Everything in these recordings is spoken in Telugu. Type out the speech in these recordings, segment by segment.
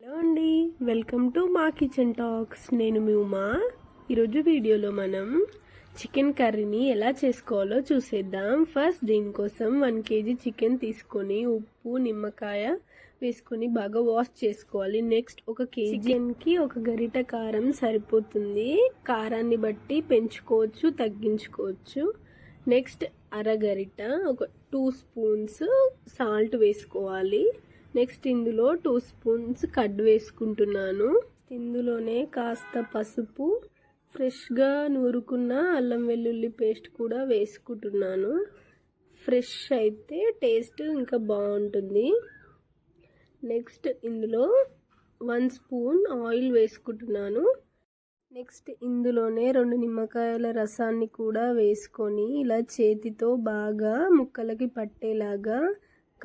హలో అండి వెల్కమ్ టు మా కిచెన్ టాక్స్. నేను మీ ఉమా. ఈరోజు వీడియోలో మనం చికెన్ కర్రీని ఎలా చేసుకోవాలో చూసేద్దాం. ఫస్ట్ దీనికోసం వన్ కేజీ చికెన్ తీసుకొని ఉప్పు నిమ్మకాయ వేసుకొని బాగా వాష్ చేసుకోవాలి. నెక్స్ట్ ఒక కేజీకి ఒక గరిట కారం సరిపోతుంది. కారాన్ని బట్టి పెంచుకోవచ్చు తగ్గించుకోవచ్చు. నెక్స్ట్ అరగరిట ఒక టూ స్పూన్స్ సాల్ట్ వేసుకోవాలి. నెక్స్ట్ ఇందులో టూ స్పూన్స్ కడ్ వేసుకుంటున్నాను. ఇందులోనే కాస్త పసుపు ఫ్రెష్గా నూరుకున్న అల్లం వెల్లుల్లి పేస్ట్ కూడా వేసుకుంటున్నాను. ఫ్రెష్ అయితే టేస్ట్ ఇంకా బాగుంటుంది. నెక్స్ట్ ఇందులో వన్ స్పూన్ ఆయిల్ వేసుకుంటున్నాను. నెక్స్ట్ ఇందులోనే రెండు నిమ్మకాయల రసాన్ని కూడా వేసుకొని ఇలా చేతితో బాగా ముక్కలకి పట్టేలాగా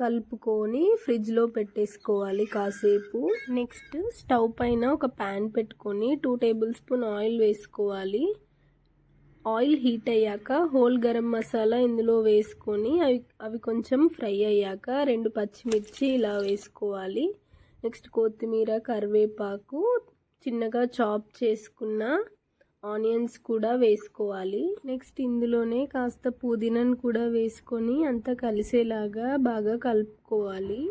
కలుపుకొని ఫ్రిడ్జ్లో పెట్టేసుకోవాలి కాసేపు. నెక్స్ట్ స్టవ్ పైన ఒక ప్యాన్ పెట్టుకొని టూ టేబుల్ స్పూన్ ఆయిల్ వేసుకోవాలి. ఆయిల్ హీట్ అయ్యాక హోల్ గరం మసాలా ఇందులో వేసుకొని అవి అవి కొంచెం ఫ్రై అయ్యాక రెండు పచ్చిమిర్చి ఇలా వేసుకోవాలి. నెక్స్ట్ కొత్తిమీర కరివేపాకు చిన్నగా చాప్ చేసుకున్న ఆనియన్స్ కూడా వేసుకోవాలి. నెక్స్ట్ ఇందులోనే కాస్త పుదీనాను కూడా వేసుకొని అంతా కలిసేలాగా బాగా కలుపుకోవాలి.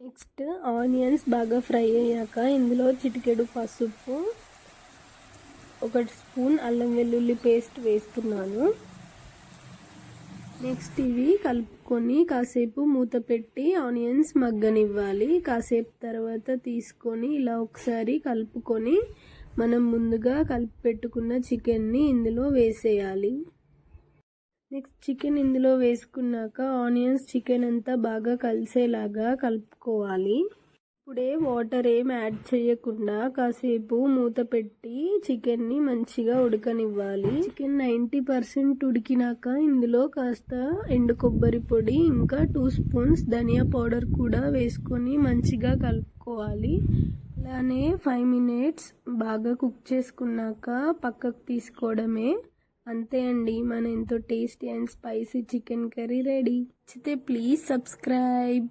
నెక్స్ట్ ఆనియన్స్ బాగా ఫ్రై అయ్యాక ఇందులో చిటికెడు పసుపు ఒక స్పూన్ అల్లం వెల్లుల్లి పేస్ట్ వేస్తున్నాను. నెక్స్ట్ ఇవి కలుపుకొని కాసేపు మూత పెట్టి ఆనియన్స్ మగ్గనివ్వాలి. కాసేపు తర్వాత తీసుకొని ఇలా ఒకసారి కలుపుకొని మనం ముందుగా కలిపి పెట్టుకున్న చికెన్ని ఇందులో వేసేయాలి. నెక్స్ట్ చికెన్ ఇందులో వేసుకున్నాక ఆనియన్స్ చికెన్ అంతా బాగా కలిసేలాగా కలుపుకోవాలి. ఇప్పుడే వాటర్ ఏం యాడ్ చేయకుండా కాసేపు మూత పెట్టి చికెన్ని మంచిగా ఉడకనివ్వాలి. చికెన్ నైంటీ పర్సెంట్ ఉడికినాక ఇందులో కాస్త ఎండు కొబ్బరి పొడి ఇంకా టూ స్పూన్స్ ధనియా పౌడర్ కూడా వేసుకొని మంచిగా కలుపుకోవాలి. అలానే ఫైవ్ మినిట్స్ బాగా కుక్ చేసుకున్నాక పక్కకు తీసుకోవడమే. అంతే అండి మన ఎంతో tasty and spicy chicken curry ready నచ్చితే ప్లీజ్ సబ్స్క్రైబ్